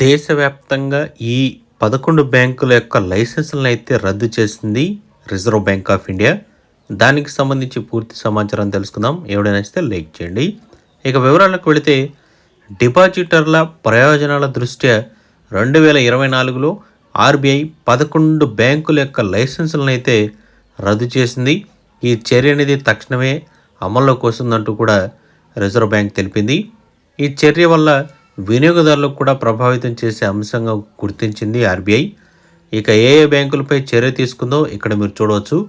దేశవ్యాప్తంగా ఈ పదకొండు బ్యాంకుల యొక్క లైసెన్సులను అయితే రద్దు చేసింది రిజర్వ్ బ్యాంక్ ఆఫ్ ఇండియా. దానికి సంబంధించి పూర్తి సమాచారం తెలుసుకుందాం. ఎవడైనా లైక్ చేయండి. ఇక వివరాలకు వెళితే డిపాజిటర్ల ప్రయోజనాల దృష్ట్యా రెండు వేల ఇరవై నాలుగులో ఆర్బీఐ పదకొండు బ్యాంకుల యొక్క లైసెన్సులను అయితే రద్దు చేసింది. ఈ చర్య అనేది తక్షణమే అమల్లోకి వస్తుందంటూ కూడా రిజర్వ్ బ్యాంక్ తెలిపింది. ఈ చర్య వల్ల వినియోగదారులకు కూడా ప్రభావితం చేసే అంశంగా గుర్తించింది ఆర్బీఐ. ఇక ఏ ఏ బ్యాంకులపై చర్య తీసుకుందో ఇక్కడ మీరు చూడవచ్చు.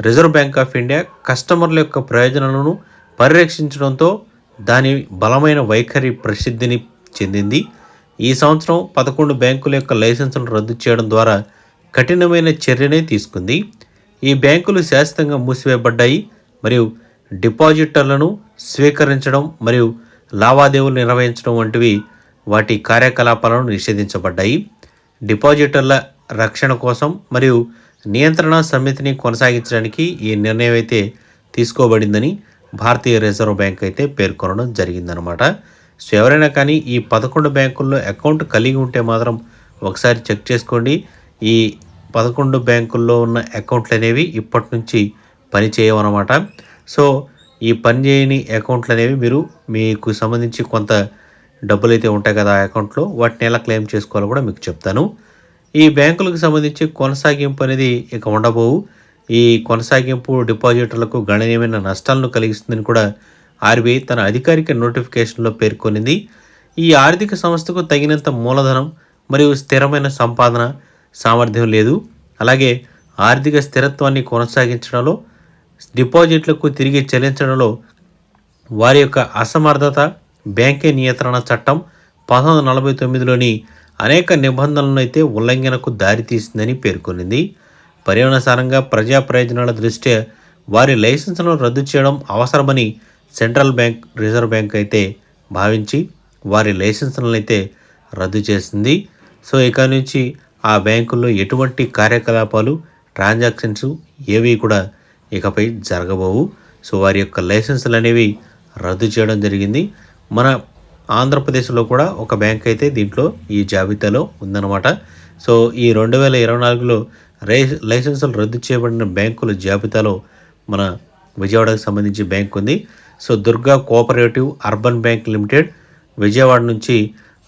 రిజర్వ్ బ్యాంక్ ఆఫ్ ఇండియా కస్టమర్ల యొక్క ప్రయోజనాలను పరిరక్షించడంతో దాని బలమైన వైఖరి ప్రసిద్ధిని చెందింది. ఈ సంవత్సరం పదకొండు బ్యాంకుల యొక్క లైసెన్సులను రద్దు చేయడం ద్వారా కఠినమైన చర్యనే తీసుకుంది. ఈ బ్యాంకులు శాశ్వతంగా మూసివేయబడ్డాయి. మరియు డిపాజిటర్లను స్వీకరించడం మరియు లావాదేవీలు నిర్వహించడం వంటివి వాటి కార్యకలాపాలను నిషేధించబడ్డాయి. డిపాజిటర్ల రక్షణ కోసం మరియు నియంత్రణ సమితిని కొనసాగించడానికి ఈ నిర్ణయం అయితే తీసుకోబడిందని భారతీయ రిజర్వ్ బ్యాంక్ అయితే పేర్కొనడం జరిగిందనమాట సో ఎవరైనా కానీ ఈ పదకొండు బ్యాంకుల్లో అకౌంట్ కలిగి ఉంటే మాత్రం ఒకసారి చెక్ చేసుకోండి. ఈ పదకొండు బ్యాంకుల్లో ఉన్న అకౌంట్లు అనేవి ఇప్పటి నుంచి పని చేయవన్నమాట సో ఈ పని చేయని అకౌంట్లు అనేవి మీరు మీకు సంబంధించి కొంత డబ్బులు అయితే ఉంటాయి కదా ఆ అకౌంట్లో వాటిని ఎలా క్లెయిమ్ చేసుకోవాలో కూడా మీకు చెప్తాను. ఈ బ్యాంకులకు సంబంధించి కొనసాగింపు అనేది ఇక ఉండబోవు. ఈ కొనసాగింపు డిపాజిటర్లకు గణనీయమైన నష్టాలను కలిగిస్తుందని కూడా ఆర్బీఐ తన అధికారిక నోటిఫికేషన్లో పేర్కొనింది. ఈ ఆర్థిక సంస్థకు తగినంత మూలధనం మరియు స్థిరమైన సంపాదన సామర్థ్యం లేదు. అలాగే ఆర్థిక స్థిరత్వాన్ని కొనసాగించడంలో డిపాజిట్లకు తిరిగి చెల్లించడంలో వారి యొక్క అసమర్థత బ్యాంకే నియంత్రణ చట్టం పంతొమ్మిది వందల నలభై తొమ్మిదిలోని అనేక నిబంధనలను అయితే ఉల్లంఘనకు దారితీసిందని పేర్కొనింది. పర్యవసానంగా ప్రజా ప్రయోజనాల దృష్ట్యా వారి లైసెన్సులను రద్దు చేయడం అవసరమని సెంట్రల్ బ్యాంక్ రిజర్వ్ బ్యాంక్ అయితే భావించి వారి లైసెన్సులను అయితే రద్దు చేసింది. సో ఇక నుంచి ఆ బ్యాంకుల్లో ఎటువంటి కార్యకలాపాలు ట్రాన్సాక్షన్స్ ఏవి కూడా ఇకపై జరగబోవు. సో వారి యొక్క లైసెన్సులు అనేవి రద్దు చేయడం జరిగింది. మన ఆంధ్రప్రదేశ్లో కూడా ఒక బ్యాంక్ అయితే దీంట్లో ఈ జాబితాలో ఉందన్నమాట. సో ఈ రెండు వేల ఇరవై నాలుగులో రై లైసెన్సులు రద్దు చేయబడిన బ్యాంకుల జాబితాలో మన విజయవాడకు సంబంధించి బ్యాంక్ ఉంది. So Durga cooperative urban bank limited Vijayawada నుంచి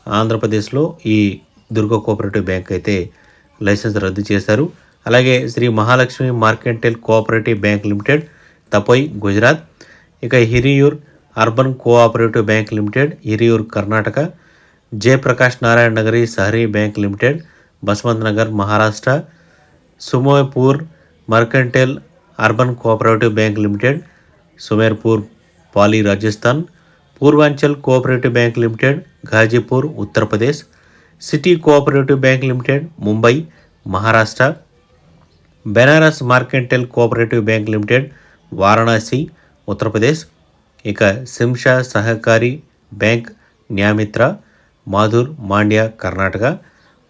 ఆంధ్రప్రదేశ్లో ఈ దుర్గా కోఆపరేటివ్ బ్యాంక్ అయితే లైసెన్స్ రద్దు చేశారు. అలాగే Shri Mahalakshmi mercantile cooperative bank limited Dabhoi Gujarat. ఇక Hiriyur urban cooperative bank limited Hiriyur Karnataka Jayaprakash Narayan Nagari Sahakari bank limited Basmat Nagar Maharashtra Sumerpur mercantile urban cooperative bank limited Sumerpur Pali Rajasthan Purvanchal cooperative bank limited Ghazipur Uttar Pradesh city cooperative bank limited Mumbai Maharashtra Benares mercantile cooperative bank limited Varanasi Uttar Pradesh ఇక Shimsha Sahakari bank Niyamitha Maddur Mandya Karnataka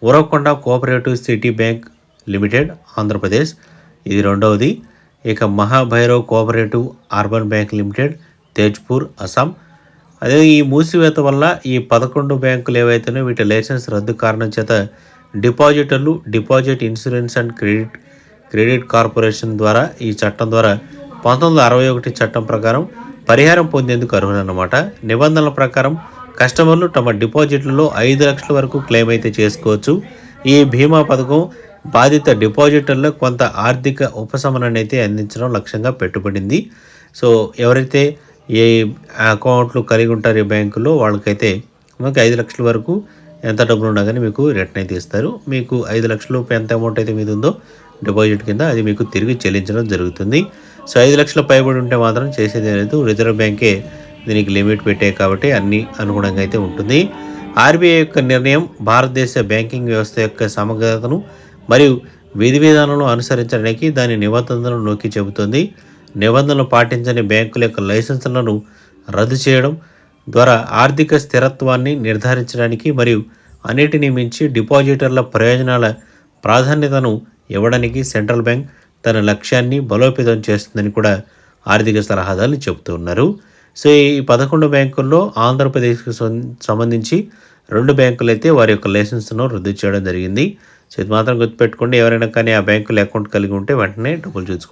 Uravakonda cooperative city bank limited Andhra Pradesh. ఇది రెండవది. ఇక Mahabhairav cooperative urban bank limited Tezpur Assam. అదే ఈ మూసివేత వల్ల ఈ పదకొండు బ్యాంకులు ఏవైతేనో వీటి లైసెన్స్ రద్దు కారణం చేత డిపాజిటర్లు deposit insurance and credit credit corporation ద్వారా ఈ చట్టం ద్వారా పంతొమ్మిది వందల అరవై ఒకటి చట్టం ప్రకారం పరిహారం పొందేందుకు అర్హులన్నమాట. నిబంధనల ప్రకారం కస్టమర్లు తమ డిపాజిట్లలో ఐదు లక్షల వరకు క్లెయిమ్ అయితే చేసుకోవచ్చు. ఈ బీమా పథకం బాధిత డిపాజిటర్లకు కొంత ఆర్థిక ఉపశమనాన్ని అయితే అందించడం లక్ష్యంగా పెట్టుబడింది. సో ఎవరైతే ఏ అకౌంట్లు కలిగి ఉంటారో ఈ బ్యాంకులో వాళ్ళకైతే మనకి ఐదు లక్షల వరకు ఎంత డబ్బులు ఉన్నా కానీ మీకు రిటర్న్ అయితే ఇస్తారు. మీకు ఐదు లక్షలు ఎంత అమౌంట్ అయితే మీద ఉందో డిపాజిట్ కింద అది మీకు తిరిగి చెల్లించడం జరుగుతుంది. సో ఐదు లక్షల పైబడి ఉంటే మాత్రం చేసేది లేదు. రిజర్వ్ బ్యాంకే దీనికి లిమిట్ పెట్టే కాబట్టి అన్ని అనుగుణంగా అయితే ఉంటుంది. ఆర్బీఐ యొక్క నిర్ణయం భారతదేశ బ్యాంకింగ్ వ్యవస్థ యొక్క సమగ్రతను మరియు విధి విధానాలను అనుసరించడానికి దాని నిబంధనలను నొక్కి చెబుతుంది. నిబంధనలు పాటించని బ్యాంకుల యొక్క లైసెన్సులను రద్దు చేయడం ద్వారా ఆర్థిక స్థిరత్వాన్ని నిర్ధారించడానికి మరియు అన్నిటినీ మించి డిపాజిటర్ల ప్రయోజనాల ప్రాధాన్యతను ఇవ్వడానికి సెంట్రల్ బ్యాంక్ తన లక్ష్యాన్ని బలోపేతం చేస్తుందని కూడా ఆర్థిక సలహాదారులు చెబుతూ ఉన్నారు. సో ఈ పదకొండు బ్యాంకుల్లో ఆంధ్రప్రదేశ్కి సంబంధించి రెండు బ్యాంకులు అయితే వారి యొక్క లైసెన్స్ను రద్దు చేయడం జరిగింది. సో ఇది మాత్రం గుర్తుపెట్టుకోండి ఎవరైనా కానీ ఆ బ్యాంకులో అకౌంట్ కలిగి ఉంటే వెంటనే డబ్బులు చూసుకోండి.